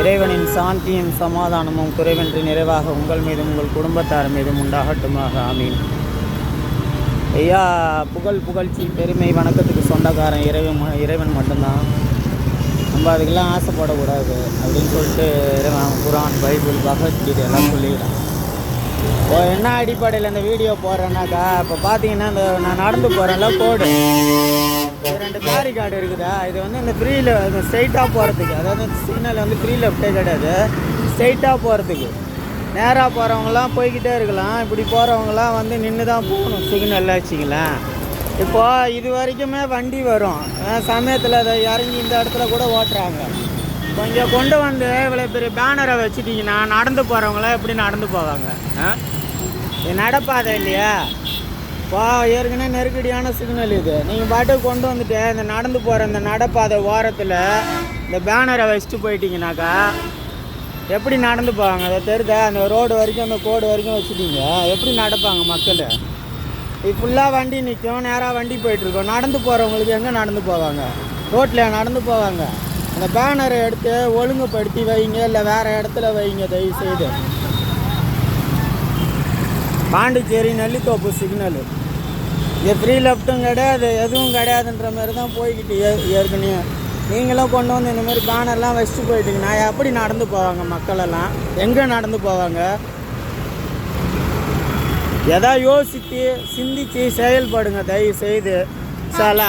இறைவனின் சாந்தியும் சமாதானமும் குறைவின்றி நிறைவாக உங்கள் மீதும் உங்கள் குடும்பத்தார் மீதும் உண்டாகட்டுமாக. ஆமீன். ஐயா புகழ் புகழ்ச்சி பெருமை வணக்கத்துக்கு சொந்தக்காரன் இறைவன் இறைவன் மட்டும்தான். நம்ம அதுக்கெல்லாம் ஆசைப்படக்கூடாது அப்படின்னு சொல்லிட்டு இறைவன் குரான் பைபிள் பகவத்கீதை எல்லாம் சொல்லிடுறான். இப்போ என்ன அடிப்படையில் இந்த வீடியோ போடுறேன்னாக்கா இப்போ பார்த்தீங்கன்னா இந்த நான் நடந்து போகிறேன்ல கோடு இது பேரி கார்டு இருக்குதா? இது வந்து இந்த ஃப்ரீல ஸ்ட்ரைட்டாக போகிறதுக்கு அதாவது சிக்னல் வந்து ஃப்ரீ லெஃப்டே கிடையாது. ஸ்ட்ரைட்டாக போகிறதுக்கு நேராக போகிறவங்களாம் போய்கிட்டே இருக்கலாம். இப்படி போகிறவங்களாம் வந்து நின்று தான் போகணும் சிக்னலில் வச்சிங்களேன் இப்போ இது வரைக்குமே வண்டி வரும். சமயத்தில் அதை இறங்கி இந்த இடத்துல கூட ஓட்டுறாங்க. கொஞ்சம் கொண்டு வந்து இவ்வளோ பெரிய பேனரை வச்சுட்டிங்கன்னா நடந்து போகிறவங்களாம் எப்படி நடந்து போவாங்க? ஆ? இது நடப்பாதை இல்லையா? வா ஏற்கனவே நெருக்கடியான சிக்னல் இது. நீங்கள் பாட்டுக்கு கொண்டு வந்துட்டு இந்த நடந்து போகிற இந்த நடப்பாதை ஓரத்தில் இந்த பேனரை வச்சுட்டு போயிட்டீங்கனாக்கா எப்படி நடந்து போவாங்க? அதை தெரியுதா அந்த ரோடு வரைக்கும் அந்த கோடு வரைக்கும் வச்சுட்டீங்க. எப்படி நடப்பாங்க மக்கள்? இது ஃபுல்லாக வண்டி நிற்கும் நேராக வண்டி போயிட்டுருக்கோம். நடந்து போகிறவங்களுக்கு எங்கே நடந்து போவாங்க? ரோட்டில் நடந்து போவாங்க. அந்த பேனரை எடுத்து ஒழுங்குபடுத்தி வைங்க இல்லை வேறு இடத்துல வைங்க தயவு செய்து பாண்டிச்சேரி நெல்லித்தோப்பு சிக்னலு இது ஃப்ரீ லெஃப்ட்டும் கிடையாது எதுவும் கிடையாதுன்ற மாதிரி தான் போய்கிட்டு ஏ- ஏற்கனவே. நீங்களும் கொண்டு வந்து இந்த மாதிரி பேனர்லாம் வச்சுட்டு போயிட்டீங்கன்னா எப்படி நடந்து போவாங்க மக்களெல்லாம்? எங்கே நடந்து போவாங்க? எதா யோசித்து சிந்தித்து செயல்படுங்க தயவு செய்து சில